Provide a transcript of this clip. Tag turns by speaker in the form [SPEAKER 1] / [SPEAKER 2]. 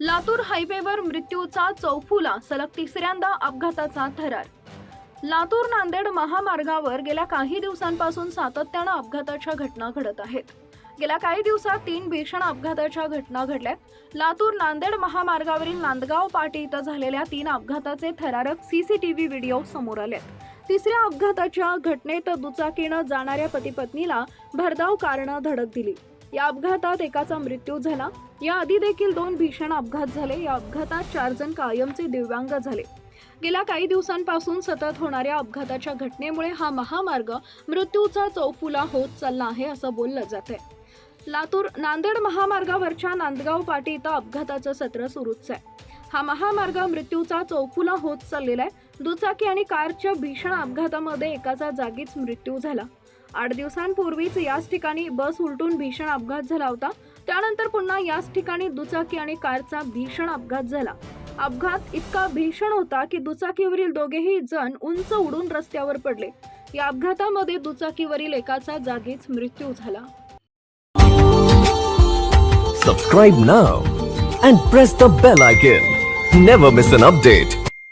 [SPEAKER 1] लातूर हायवेवर मृत्यूचा चौफुला सलग तिसऱ्यांदा अपघाताचा थरार. लातूर नांदेड महामार्गावर गेल्या काही दिवसांपासून सातत्यानं अपघाताच्या घटना घडत आहेत. गेल्या काही दिवसात तीन भीषण अपघाताच्या घटना घडल्यात. लातूर नांदेड महामार्गावरील नांदगाव पाटी इथं झालेल्या तीन अपघाताचे थरारक सीसीटीव्ही व्हिडिओ समोर आले तिसऱ्या अपघाताच्या घटनेत दुचाकीनं जाणाऱ्या पतीपत्नीला भरधाव कारणं धडक दिली. या अपघातात एकाचा मृत्यू झाला. याआधी देखील दोन भीषण अपघात झाले. या अपघातात चार जण कायमचे दिव्यांग झाले. गेल्या काही दिवसांपासून सतत होणाऱ्या अपघाताच्या घटनेमुळे हा महामार्ग मृत्यूचा चौफुला होत चालला आहे असं बोललं जात आहे. लातूर नांदेड महामार्गावरच्या नांदगाव पाटी इथं अपघाताचं सत्र सुरूच आहे. हा महामार्ग मृत्यूचा चौफुला होत चाललेला आहे. दुचाकी आणि कारच्या भीषण अपघातामध्ये एकाचा जागीच मृत्यू झाला. आठ दिवसांपूर्वीच याच ठिकाणी बस उलटून भीषण अपघात झाला होता. त्यानंतर पुन्हा याच ठिकाणी दुचाकी आणि कारचा भीषण अपघात झाला. अपघात इतका भीषण होता की दुचाकीवरील दोघेही जण उंच उडून रस्त्यावर पडले. या अपघातामध्ये दुचाकीवरील एकाचा जागीच मृत्यू झाला.
[SPEAKER 2] Subscribe now and press the bell icon never miss an update